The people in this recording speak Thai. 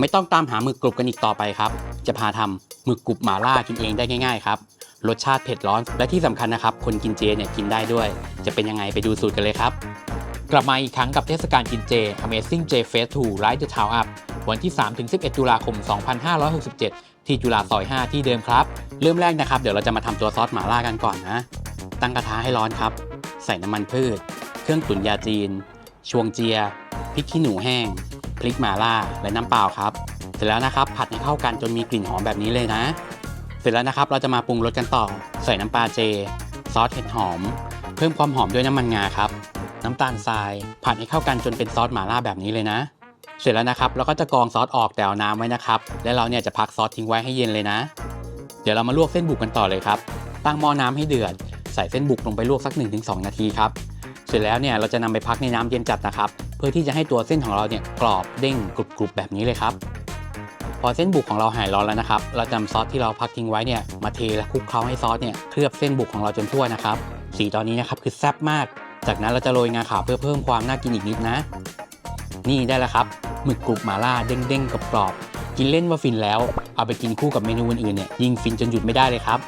ไม่ต้องตามหาหมึกกรุบกันอีกต่อไปครับ จะพาทำหมึกกรุบหมาล่ากินเองได้ง่ายๆครับรสชาติเผ็ดร้อน และที่สำคัญนะครับ คนกินเจเนี่ยกินได้ด้วย จะเป็นยังไงไปดูสูตรกันเลยครับ กลับมาอีกครั้งกับเทศกาลกินเจ Amazing J Fest 2 Light the Town Up วันที่ 3-11 ตุลาคม 2567 ที่จุฬาซอย 5 ที่เดิมครับ เริ่มแรกนะครับ เดี๋ยวเราจะมาทำตัวซอสหม่าล่ากันก่อนนะ ตั้งกระทะให้ร้อนครับ ใส่น้ำมันพืช เครื่องตุ๋นยาจีน ชวงเจีย พริกขี้หนูแห้ง พริกหม่าล่าและน้ำเปล่าครับ เสร็จแล้วนะครับผัดให้เข้ากันจนมีกลิ่นหอมแบบนี้เลยนะ เสร็จแล้วนะครับเราจะมาปรุงรสกันต่อ ใส่น้ำปลาเจ ซอสเห็ดหอม เพิ่มความหอมด้วยน้ำมันงาครับ น้ำตาลทราย ผัดให้เข้ากันจนเป็นซอสหม่าล่าแบบนี้เลยนะ เสร็จแล้วนะครับเราก็จะกรองซอสออกแต่เอาน้ำไว้นะครับ และเราเนี่ยจะพักซอสทิ้งไว้ให้เย็นเลยนะ เดี๋ยวเรามาลวกเส้นบุกกันต่อเลยครับ ตั้งหม้อน้ำให้เดือด ใส่เส้นบุกลงไปลวกสัก 1-2 นาทีครับ เสร็จแล้วเนี่ยเราจะนำไปพักในน้ำเย็นจัดนะครับ เพื่อที่จะให้ตัวเส้นของเราเนี่ยกรอบเด้งกรุบๆแบบนี้เลยครับ พอเส้นบุกของเราหายร้อนแล้วนะครับ เราจำซอสที่เราพักทิ้งไว้เนี่ยมาเทและคลุกเคล้าให้ซอสเนี่ยเคลือบเส้นบุกของเราจนทั่วนะครับ สีตอนนี้นะครับคือแซ่บมาก จากนั้นเราจะโรยงาขาวเพื่อเพิ่มความน่ากินอีกนิดนะ นี่ได้แล้วครับหมึกกรุบหมาล่าเด้งๆกรอบๆกินเล่นว่าฟินแล้ว เอาไปกินคู่กับเมนูอื่นๆเนี่ยยิ่งฟินจนหยุดไม่ได้เลยครับ